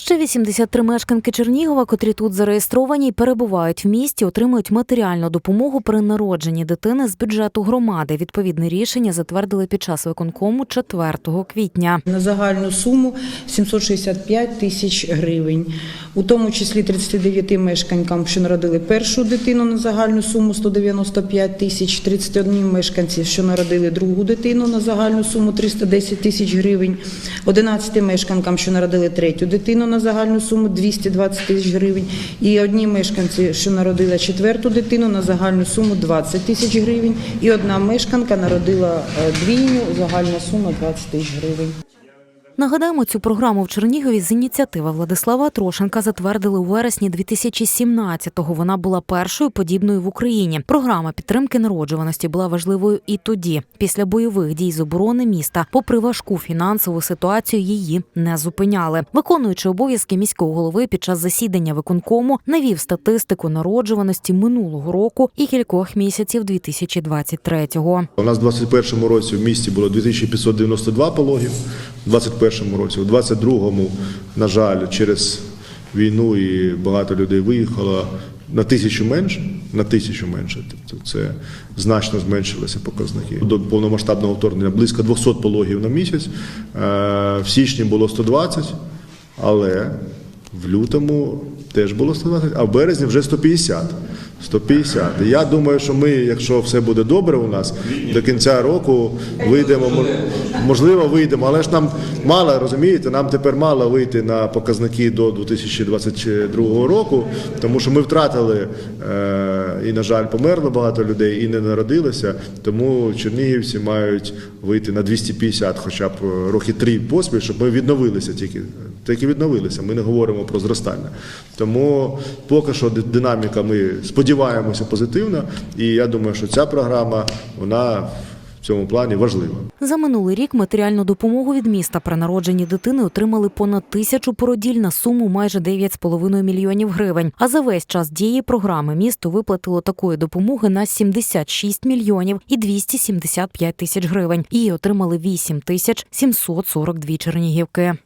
Ще 83 мешканки Чернігова, котрі тут зареєстровані і перебувають в місті, отримують матеріальну допомогу при народженні дитини з бюджету громади. Відповідне рішення затвердили під час виконкому 4 квітня. На загальну суму 765 тисяч гривень, у тому числі 39 мешканкам, що народили першу дитину на загальну суму 195 тисяч, 31 мешканці, що народили другу дитину на загальну суму 310 тисяч гривень, 11 мешканкам, що народили третю дитину на загальну суму 220 тисяч гривень, і одній мешканці, що народила четверту дитину на загальну суму 20 тисяч гривень, і одна мешканка народила е, двійню, загальна сума 20 тисяч гривень. Нагадаємо, цю програму в Чернігові з ініціативи Владислава Трошенка затвердили у вересні 2017-го. Вона була першою подібною в Україні. Програма підтримки народжуваності була важливою і тоді. Після бойових дій з оборони міста, попри важку фінансову ситуацію, її не зупиняли. Виконуючи обов'язки міського голови під час засідання виконкому, навів статистику народжуваності минулого року і кількох місяців 2023-го. У нас в 2021 році в місті було 2592 пологів, в 2021 році, у 2022, на жаль, через війну і багато людей виїхало на тисячу менше, на тисячу менше. Тобто це значно зменшилися показники. До повномасштабного вторгнення близько 200 пологів на місяць. Е, В січні було 120, але в лютому теж було 120, а в березні вже 150. 150. І я думаю, що ми, якщо все буде добре у нас, до кінця року вийдемо, можливо, вийдемо, але ж нам мало, розумієте, нам тепер мало вийти на показники до 2022 року, тому що ми втратили е, і, на жаль, померло багато людей і не народилося. Тому чернігівці мають вийти на 250 хоча б е, роки три поспіль, щоб ми відновилися тільки. Тільки відновилися, ми не говоримо про зростання. Тому поки що динаміка ми сподіваємося позитивна, і я думаю, що ця програма вона в цьому плані важлива. За минулий рік матеріальну допомогу від міста при народженні дитини отримали понад тисячу породіль на суму майже 9,5 мільйонів гривень. А за весь час дії програми місто виплатило такої допомоги на 76 мільйонів і 275 тисяч гривень. Її отримали 8 тисяч 742 чернігівки.